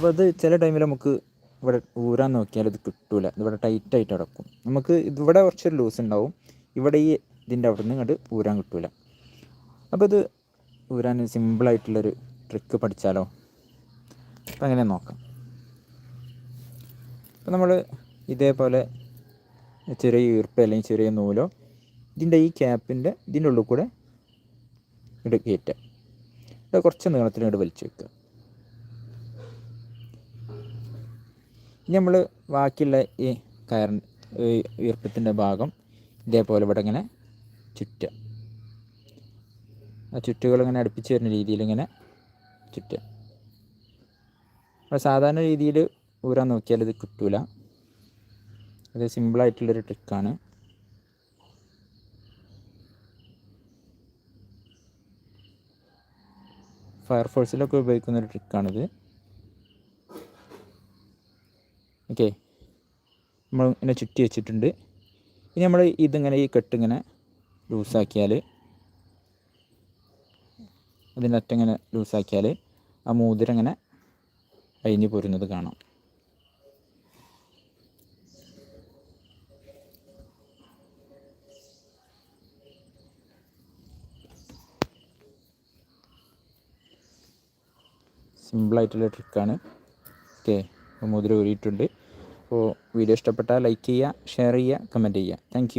അപ്പോൾ അത് ചില ടൈമിൽ നമുക്ക് ഇവിടെ ഊരാൻ നോക്കിയാൽ ഇത് കിട്ടൂല. ഇതിവിടെ ടൈറ്റായിട്ട് കിടക്കും നമുക്ക് ഇവിടെ കുറച്ചൊരു ലൂസ് ഉണ്ടാവും. ഇവിടെ ഈ ഇതിന്റെ അവിടെ നിന്ന് ഇങ്ങോട്ട് ഊരാൻ കിട്ടൂല. അപ്പോൾ ഇത് ഊരാൻ സിമ്പിളായിട്ടുള്ളൊരു ട്രിക്ക് പഠിച്ചാലോ? അപ്പം അങ്ങനെ നോക്കാം. അപ്പം നമ്മൾ ഇതേപോലെ ചെറിയ ഈർപ്പ് അല്ലെങ്കിൽ ചെറിയ നൂലോ ഇതിന്റെ ഈ ക്യാപ്പിന്റെ ഇതിന്റെ ഉള്ളിൽ കൂടെ ഇട്ട് കയറ്റുക. ഇത് കുറച്ച് നീളത്തിൽ വലിച്ചു വെക്കുക. ഇനി നമ്മൾ ബാക്കിയുള്ള ഈ കയർ ഈർപ്പത്തിന്റെ ഭാഗം ഇതേപോലെ ഇവിടെ ഇങ്ങനെ ചുറ്റുക. ആ ചുറ്റുകൾ ഇങ്ങനെ അടുപ്പിച്ച് വരുന്ന രീതിയിൽ ഇങ്ങനെ ചുറ്റുക. അപ്പോൾ സാധാരണ രീതിയിൽ ഊരാൻ നോക്കിയാൽ ഇത് കിട്ടൂല. അത് സിമ്പിളായിട്ടുള്ളൊരു ട്രിക്കാണ് ഫയർഫോഴ്സിലൊക്കെ ഉപയോഗിക്കുന്ന ഒരു ട്രിക്കാണിത് ഓക്കെ. നമ്മൾ ഇങ്ങനെ ചുറ്റി വെച്ചിട്ടുണ്ട്. ഇനി നമ്മൾ ഇതിങ്ങനെ ഈ കെട്ടിങ്ങനെ ലൂസാക്കിയാൽ അതിന്റെ അറ്റങ്ങനെ ലൂസാക്കിയാൽ ആ മൂതിരം ഇങ്ങനെ അഴിഞ്ഞു പോരുന്നത് കാണാം. സിമ്പിളായിട്ടുള്ള ട്രിക്കാണ്. ഓക്കെ. മുതിര ഊരിയിട്ടുണ്ട് അപ്പോൾ വീഡിയോ ഇഷ്ടപ്പെട്ടാൽ ലൈക്ക് ചെയ്യുക ഷെയർ ചെയ്യുക കമന്റ് ചെയ്യുക. താങ്ക്